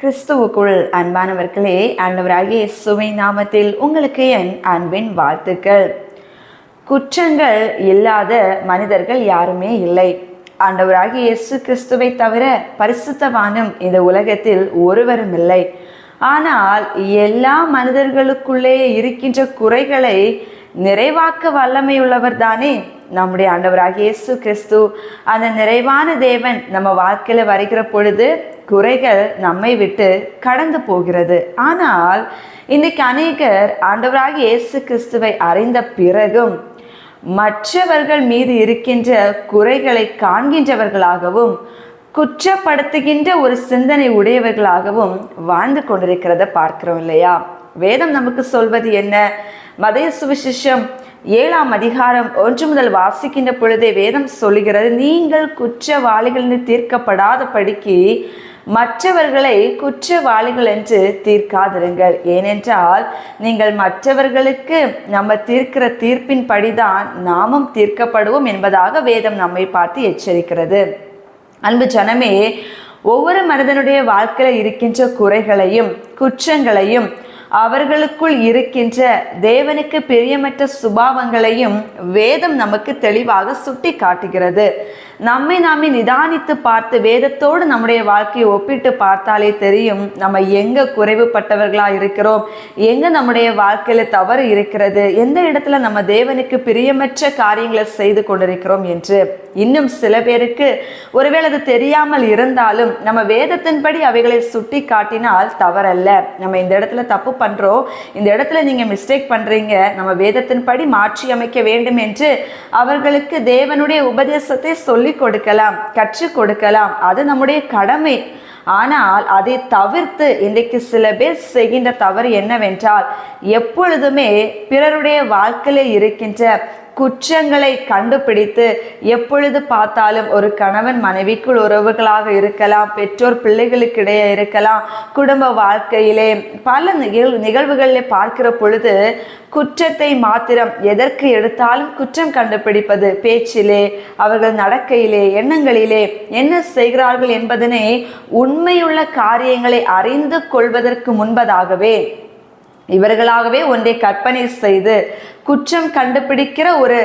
கிறிஸ்துவுக்குள் அன்பானவர்களே ஆண்டவராகிய சுவை நாமத்தில் உங்களுக்கு என் அன்பின் வாழ்த்துக்கள். குற்றங்கள் இல்லாத மனிதர்கள் யாருமே இல்லை. ஆண்டவராகிய இயேசு கிறிஸ்துவை தவிர பரிசுத்தவானும் இந்த உலகத்தில் ஒருவரும் இல்லை. ஆனால் எல்லா மனிதர்களுக்குள்ளே இருக்கின்ற குறைகளை நிறைவாக்க வல்லமையுள்ளவர் தானே நம்முடைய ஆண்டவராக இயேசு கிறிஸ்து. அந்த நிறைவான தேவன் நம்ம வாழ்க்கையில் வருகிற பொழுது குறைகள் நம்மை விட்டு கடந்து போகிறது. ஆனால் இன்னைக்கு அநேகர் ஆண்டவராக இயேசு கிறிஸ்துவை அறிந்த பிறகும் மற்றவர்கள் மீது இருக்கின்ற குறைகளை காண்கின்றவர்களாகவும் குற்றப்படுத்துகின்ற ஒரு சிந்தனை உடையவர்களாகவும் வாழ்ந்து கொண்டிருக்கிறத பார்க்கிறோம் இல்லையா? வேதம் நமக்கு சொல்வது என்ன? மதய சுவிசேஷம் ஏழாம் அதிகாரம் ஒன்று முதல் வாசிக்கின்ற பொழுதே வேதம் சொல்லுகிறது நீங்கள் குற்றவாளிகள் தீர்க்கப்படாத படிக்கு மற்றவர்களை குற்றவாளிகள் என்று தீர்க்காதிருங்கள். ஏனென்றால் நீங்கள் மற்றவர்களுக்கு நம்ம தீர்க்கிற தீர்ப்பின் படிதான் நாமும் தீர்க்கப்படுவோம் என்பதாக வேதம் நம்மை பார்த்து எச்சரிக்கிறது. அன்பு ஜனமே ஒவ்வொரு மனிதனுடைய வாழ்க்கையில் இருக்கின்ற குறைகளையும் குற்றங்களையும் அவர்களுக்குள் இருக்கின்ற தேவனுக்கு பிரியமற்ற சுபாவங்களையும் வேதம் நமக்கு தெளிவாக சுட்டி காட்டுகிறது நம்மை நாமே நிதானித்து பார்த்து வேதத்தோடு நம்முடைய வாழ்க்கையை ஒப்பிட்டு பார்த்தாலே தெரியும் நம்ம எங்க குறைவுபட்டவர்களா இருக்கிறோம் எங்க நம்முடைய வாழ்க்கையில தவறு இருக்கிறது எந்த இடத்துல நம்ம தேவனுக்கு பிரியமற்ற காரியங்களை செய்து கொண்டிருக்கிறோம் என்று. இன்னும் சில பேருக்கு ஒருவேளை அது தெரியாமல் இருந்தாலும் நம்ம வேதத்தின்படி அவைகளை சுட்டி காட்டினால் தவறல்ல. நம்ம இந்த இடத்துல தப்பு பண்றோம். இந்த இடத்துல நீங்க மிஸ்டேக் பண்றீங்க. நம்ம வேதத்தின்படி மாற்றி அமைக்க வேண்டும் என்று அவர்களுக்கு தேவனுடைய உபதேசத்தை சொல்லி கொடுக்கலாம் கற்றுக் கொடுக்கலாம். அது நம்முடைய கடமை. ஆனால் அதை தவிர்த்து இன்றைக்கு சில பேர் செய்கின்ற தவறு என்னவென்றால் எப்பொழுதுமே பிறருடைய வாழ்க்கையில் இருக்கின்ற குற்றங்களை கண்டுபிடித்து எப்பொழுது பார்த்தாலும் ஒரு கணவன் மனைவிக்குள் உறவுகளாக இருக்கலாம் பெற்றோர் பிள்ளைகளுக்கிடையே இருக்கலாம் குடும்ப வாழ்க்கையிலே பல நிகழ் நிகழ்வுகளில் பார்க்கிற பொழுது குற்றத்தை மாத்திரம் எதற்கு எடுத்தாலும் குற்றம் கண்டுபிடிப்பது பேச்சிலே அவர்கள் நடக்கையிலே எண்ணங்களிலே என்ன செய்கிறார்கள் என்பதனை உண்மையுள்ள காரியங்களை அறிந்து கொள்வதற்கு முன்பதாகவே இவர்களாகவே ஒன்றை கற்பனை செய்து குற்றம் கண்டுபிடிக்கிற ஒரு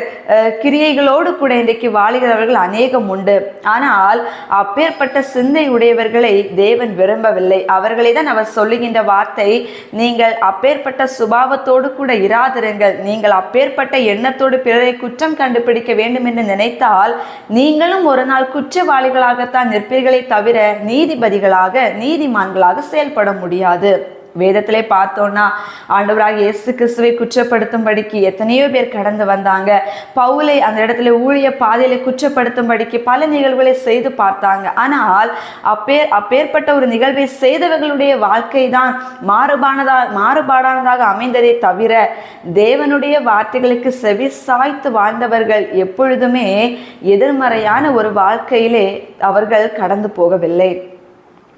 கிரியைகளோடு கூட இன்றைக்கு வாழுகிறவர்கள் அநேகம் உண்டு. ஆனால் அப்பேற்பட்ட சிந்தை உடையவர்களை தேவன் விரும்பவில்லை. அவர்களை தான் அவர் சொல்லுகின்ற வார்த்தை நீங்கள் அப்பேற்பட்ட சுபாவத்தோடு கூட இராதிருங்கள். நீங்கள் அப்பேற்பட்ட எண்ணத்தோடு பிறரை குற்றம் கண்டுபிடிக்க வேண்டும் என்று நினைத்தால் நீங்களும் ஒரு நாள் குற்றவாளிகளாகத்தான் நிற்பீர்களே தவிர நீதிபதிகளாக நீதிமான்களாக செயல்பட முடியாது. வேதத்திலே பார்த்தோம்னா ஆண்டவராக இயேசு கிறிஸ்துவை குற்றப்படுத்தும்படிக்கு எத்தனையோ பேர் கடந்து வந்தாங்க. பவுலை அந்த இடத்துல ஊழிய பாதையில குற்றப்படுத்தும்படிக்கு பல நிகழ்வுகளை செய்து பார்த்தாங்க. ஆனால் அப்பேர் அப்பேற்பட்ட ஒரு நிகழ்வை செய்தவர்களுடைய வாழ்க்கை தான் மாறுபானதா மாறுபாடானதாக அமைந்ததே தவிர தேவனுடைய வார்த்தைகளுக்கு செவி சாய்த்து வாழ்ந்தவர்கள் எப்பொழுதுமே எதிர்மறையான ஒரு வாழ்க்கையிலே அவர்கள் கடந்து போகவில்லை.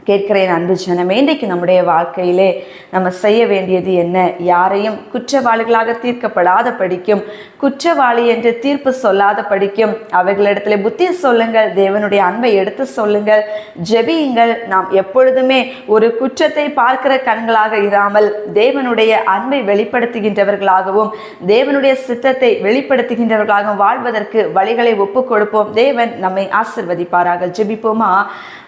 கேட்கிறேன் அன்பு ஜனமே. இன்றைக்கு நம்முடைய வாழ்க்கையிலே நம்ம செய்ய வேண்டியது என்ன? யாரையும் குற்றவாளிகளாக தீர்க்கப்படாத படிக்கும் குற்றவாளி என்று தீர்ப்பு சொல்லாத படிக்கும் அவர்களிடத்துல புத்தி சொல்லுங்கள் தேவனுடைய அன்பை எடுத்து சொல்லுங்கள். ஜெபியுங்கள். நாம் எப்பொழுதுமே ஒரு குற்றத்தை பார்க்கிற கண்களாக இராமல் தேவனுடைய அன்பை வெளிப்படுத்துகின்றவர்களாகவும் தேவனுடைய சித்தத்தை வெளிப்படுத்துகின்றவர்களாகவும் வாழ்வதற்கு வழிகளை ஒப்பு கொடுப்போம். தேவன் நம்மை ஆசிர்வதிப்பாராக. ஜெபிப்போமா?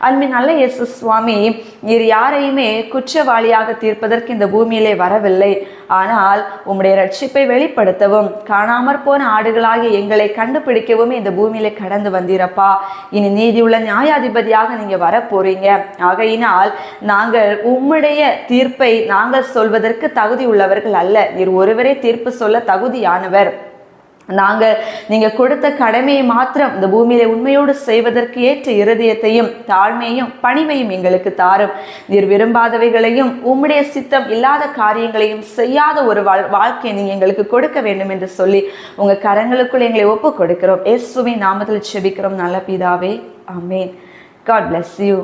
அன்பின் நல்ல இயேசு சுவாமி சுவாமி நீர் யாரையுமே குற்றவாளியாக தீர்ப்பதற்கு இந்த பூமியிலே வரவில்லை. ஆனால் உம்முடைய ரட்சிப்பை வெளிப்படுத்தவும் காணாமற் போன ஆடுகளாகிய எங்களை கண்டுபிடிக்கவும் இந்த பூமியிலே கடந்து வந்தீரப்பா. இனி நீதியுள்ள நியாயாதிபதியாக நீங்கள் வர போறீங்க ஆகையினால் நாங்கள் உம்முடைய தீர்ப்பை நாங்கள் சொல்வதற்கு தகுதி உள்ளவர்கள் அல்ல. நீர் ஒருவரே தீர்ப்பு சொல்ல தகுதியானவர். நாங்கள் நீங்கள் கொடுத்த கடமையை மாத்திரம் இந்த பூமியில உண்மையோடு செய்வதற்கு ஏற்ற இருதயத்தையும் தாழ்மையும் பணிவையும் எங்களுக்கு தாரும். நீர் விரும்பாதவைகளையும் உம்முடைய சித்தம் இல்லாத காரியங்களையும் செய்யாத ஒரு வாழ் வாழ்க்கையை நீங்கள் எங்களுக்கு கொடுக்க வேண்டும் என்று சொல்லி உங்கள் கரங்களுக்குள் எங்களை ஒப்பு கொடுக்கிறோம் இயேசுவின் நாமத்தில் செபிக்கிறோம். நல்ல பிதாவே ஆமென். God bless you